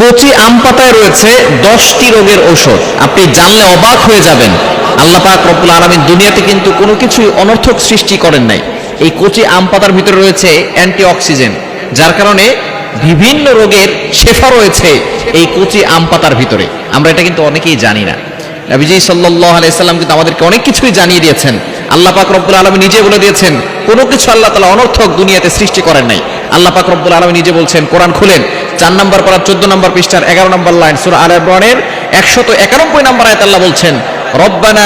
কচি আম পাতায় রয়েছে দশটি রোগের ঔষধ। আপনি জানলে অবাক হয়ে যাবেন। আল্লাহ পাক রব্বুল আলমিন দুনিয়াতে কিন্তু কোনো কিছুই অনর্থক সৃষ্টি করেন নাই। এই কচি আম পাতার ভিতরে রয়েছে অ্যান্টি অক্সিজেন যার কারণে বিভিন্ন রোগের শেফা রয়েছে এই কচি আম পাতার ভিতরে। আমরা এটা কিন্তু অনেকেই জানি না। নবীজি সাল্লাল্লাহু আলাইহি সাল্লাম কিন্তু আমাদেরকে অনেক কিছুই জানিয়ে দিয়েছেন। আল্লাহ পাক রব্বুল আলামিন নিজে বলে দিয়েছেন, কোনো কিছু আল্লাহ তাআলা অনর্থক দুনিয়াতে সৃষ্টি করেন নাই। আল্লাহ পাক রব্বুল আলামিন নিজে বলছেন, কোরআন খুলেন চার নম্বর পারা চোদ্দ নম্বর পৃষ্ঠার এগারো নম্বর লাইন সূরা আল ইমরানের একশত একানব্বই নম্বর আয়াত আল্লাহ বলছেন, রব্বানা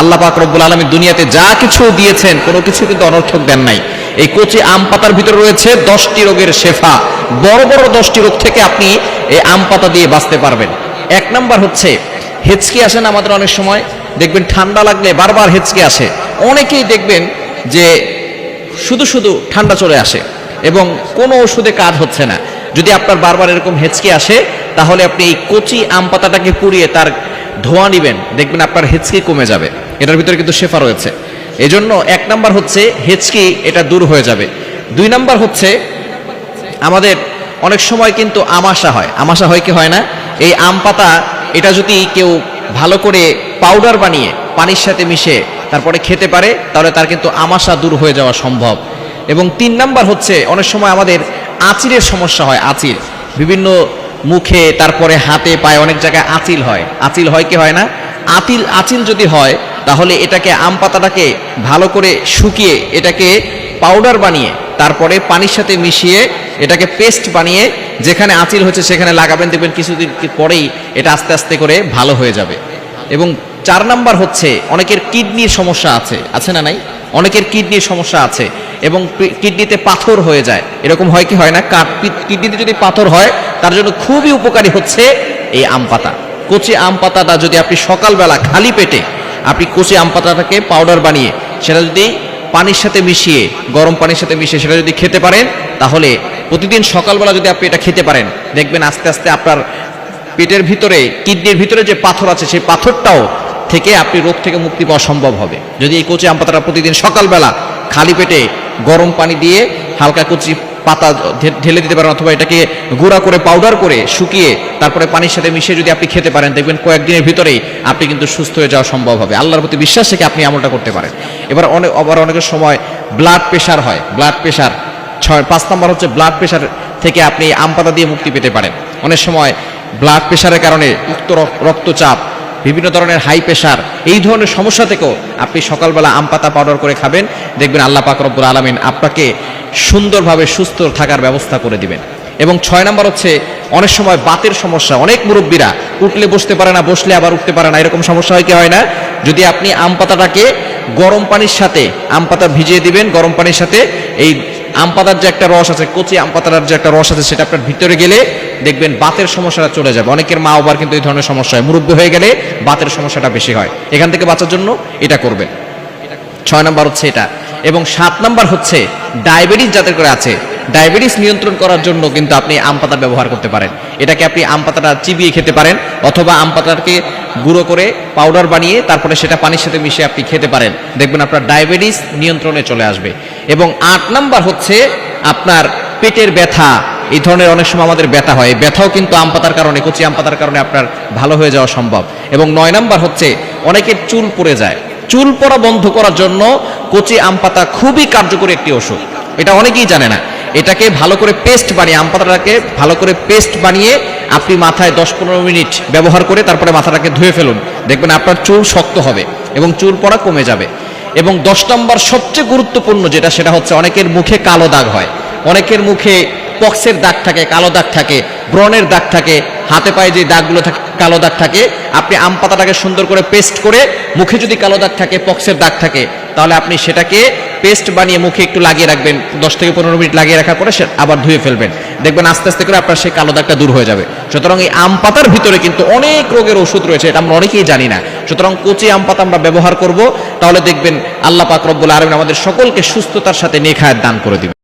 আল্লাহ দুনিয়াতে যা কিছু দিয়েছেন, কোনো কিছু কিন্তু অনর্থক দেন নাই। এই কচি আম পাতার ভিতরে রয়েছে দশটি রোগের শেফা। বড় বড় দশটি রোগ থেকে আপনি এই আম পাতা দিয়ে বাঁচতে পারবেন। এক নাম্বার হচ্ছে, হেঁচকি আসে না আমাদের অনেক সময়। দেখবেন ঠান্ডা লাগলে বারবার হেঁচকি আসে। অনেকেই দেখবেন যে শুধু শুধু ঠান্ডা চলে আসে এবং কোনো ওষুধে কাজ হচ্ছে না। যদি আপনার বারবার এরকম হেঁচকি আসে, তাহলে আপনি এই কচি আম পাতাটাকে পুড়িয়ে তার ধোঁয়া নিবেন, দেখবেন আপনার হেঁচকি কমে যাবে। এটার ভিতরে কিন্তু শেফা রয়েছে। এজন্য এক নাম্বার হচ্ছে হেঁচকি, এটা দূর হয়ে যাবে। দুই নাম্বার হচ্ছে, আমাদের অনেক সময় কিন্তু আমাশা হয়। আমাশা হয় কি হয় না? এই আম পাতা, এটা যদি কেউ ভালো করে পাউডার বানিয়ে পানির সাথে মিশে তারপরে খেতে পারে, তাহলে তার কিন্তু আমাশা দূর হয়ে যাওয়া সম্ভব। এবং তিন নাম্বার হচ্ছে, অনেক সময় আমাদের আচিরের সমস্যা হয় আঁচির বিভিন্ন মুখে, তারপরে হাতে, পায়ে অনেক জায়গায় আঁচিল হয়। আঁচিল হয় কি হয় না? আতিল, আঁচিল যদি হয়, তাহলে এটাকে আম পাতাটাকে ভালো করে শুকিয়ে এটাকে পাউডার বানিয়ে, তারপরে পানির সাথে মিশিয়ে এটাকে পেস্ট বানিয়ে, যেখানে আঁচিল হচ্ছে সেখানে লাগাবেন, দেখবেন কিছুদিন পরেই এটা আস্তে আস্তে করে ভালো হয়ে যাবে। এবং চার নাম্বার হচ্ছে অনেকের কিডনির সমস্যা আছে। আছে না নাই? অনেকের কিডনির সমস্যা আছে এবং কিডনিতে পাথর হয়ে যায়। এরকম হয় কি হয় না? কিডনিতে যদি পাথর হয়, তার জন্য খুবই উপকারী হচ্ছে এই আম পাতা। কচি আম পাতাটা যদি আপনি সকালবেলা খালি পেটে আপনি কচি আম পাতাটাকে পাউডার বানিয়ে, সেটা যদি পানির সাথে মিশিয়ে, গরম পানির সাথে মিশিয়ে সেটা যদি খেতে পারেন, তাহলে প্রতিদিন সকালবেলা যদি আপনি এটা খেতে পারেন, দেখবেন আস্তে আস্তে আপনার পেটের ভিতরে, কিডনির ভিতরে যে পাথর আছে, সেই পাথরটাও থেকে আপনি রোগ থেকে মুক্তি পাওয়া সম্ভব হবে। যদি এই কচি আম পাতাটা প্রতিদিন সকালবেলা খালি পেটে গরম পানি দিয়ে হালকা কচি পাতা ঢেলে দিতে পারেন অথবা এটাকে গুঁড়া করে পাউডার করে শুকিয়ে তারপরে পানির সাথে মিশিয়ে যদি আপনি খেতে পারেন, দেখবেন কয়েকদিনের ভিতরেই আপনি কিন্তু সুস্থ হয়ে যাওয়া সম্ভব হবে। আল্লাহর প্রতি বিশ্বাস থেকে আপনি আমলটা করতে পারেন। এবার অনেক আবার অনেকের সময় ব্লাড প্রেশার হয়। ব্লাড প্রেশার ছয়, পাঁচ নম্বর হচ্ছে ব্লাড প্রেশার থেকে আপনি আম পাতা দিয়ে মুক্তি পেতে পারেন। অনেক সময় ব্লাড প্রেশারের কারণে উক্ত রক্তচাপ বিভিন্ন ধরনের হাই প্রেশার এই ধরনের সমস্যা থেকেও আপনি সকালবেলা আম পাতা পাউডার করে খাবেন। দেখবেন আল্লাহ পাক রব্বুল আলমিন আপনাকে সুন্দরভাবে সুস্থ থাকার ব্যবস্থা করে দিবেন। এবং ছয় নম্বর হচ্ছে, অনেক সময় বাতের সমস্যা, অনেক মুরব্বীরা উঠলে বসতে পারে না, বসলে আবার উঠতে পারে না, এরকম সমস্যা হয় কি হয় না? যদি আপনি আম পাতাটাকে গরম পানির সাথে, আম পাতা ভিজিয়ে দিবেন, গরম পানির সাথে, এই আম পাতার যে একটা রস আছে, কচি আম পাতার যে একটা রস আছে, সেটা আপনার ভিতরে গেলে দেখবেন বাতের সমস্যাটা চলে যাবে। অনেকের মা আবার কিন্তু এই ধরনের সমস্যা হয়। মুরব্বী হয়ে গেলে বাতের সমস্যাটা বেশি হয়। এখান থেকে বাঁচার জন্য এটা করবেন। ছয় নাম্বার হচ্ছে এটা। এবং সাত নাম্বার হচ্ছে ডায়াবেটিস যাদের করে আছে, ডায়াবেটিস নিয়ন্ত্রণ করার জন্য কিন্তু আপনি আম পাতা ব্যবহার করতে পারেন। এটাকে আপনি আম পাতাটা চিবিয়ে খেতে পারেন, অথবা আম পাতাটাকে গুঁড়ো করে পাউডার বানিয়ে তারপরে সেটা পানির সাথে মিশিয়ে আপনি খেতে পারেন। দেখবেন আপনার ডায়াবেটিস নিয়ন্ত্রণে চলে আসবে। এবং আট নাম্বার হচ্ছে আপনার পেটের ব্যথা এই ধরনের অনেক সময় আমাদের ব্যথা হয়। ব্যথাও কিন্তু আম পাতার কারণে, কচি আম পাতার কারণে আপনার ভালো হয়ে যাওয়া সম্ভব। এবং নয় নাম্বার হচ্ছে, অনেকের চুল পড়ে যায়। চুল পড়া বন্ধ করার জন্য কচি আম পাতা খুবই কার্যকরী একটি ওষুধ। এটা অনেকেই জানে না। এটাকে ভালো করে পেস্ট বানিয়ে, আম পাতাটাকে ভালো করে পেস্ট বানিয়ে আপনি মাথায় দশ পনেরো মিনিট ব্যবহার করে তারপরে মাথাটাকে ধুয়ে ফেলুন। দেখবেন আপনার চুল শক্ত হবে এবং চুল পড়া কমে যাবে। এবং দশ নম্বর সবচেয়ে গুরুত্বপূর্ণ যেটা, সেটা হচ্ছে অনেকের মুখে কালো দাগ হয়। অনেকের মুখে পক্সের দাগ থাকে, কালো দাগ থাকে, ব্রণের দাগ থাকে, হাতে পায়ে যে দাগগুলো থাকে, কালো দাগ থাকে, আপনি আম পাতাটাকে সুন্দর করে পেস্ট করে মুখে যদি কালো দাগ থাকে পক্সের দাগ থাকে, তাহলে আপনি সেটাকে পেস্ট বানিয়ে মুখে একটু লাগিয়ে রাখবেন। দশ থেকে পনেরো মিনিট লাগিয়ে রাখার পরে সে আবার ধুয়ে ফেলবেন। দেখবেন আস্তে আস্তে করে আপনার সেই কালো দাগটা দূর হয়ে যাবে। সুতরাং এই আম পাতার ভিতরে কিন্তু অনেক রোগের ওষুধ রয়েছে, এটা আমরা অনেকেই জানি না। সুতরাং কচি আম পাতা আমরা ব্যবহার করব, তাহলে দেখবেন আল্লাহ পাক রব্বুল আলমিন আমাদের সকলকে সুস্থতার সাথে নেখায়াত দান করে দিবেন।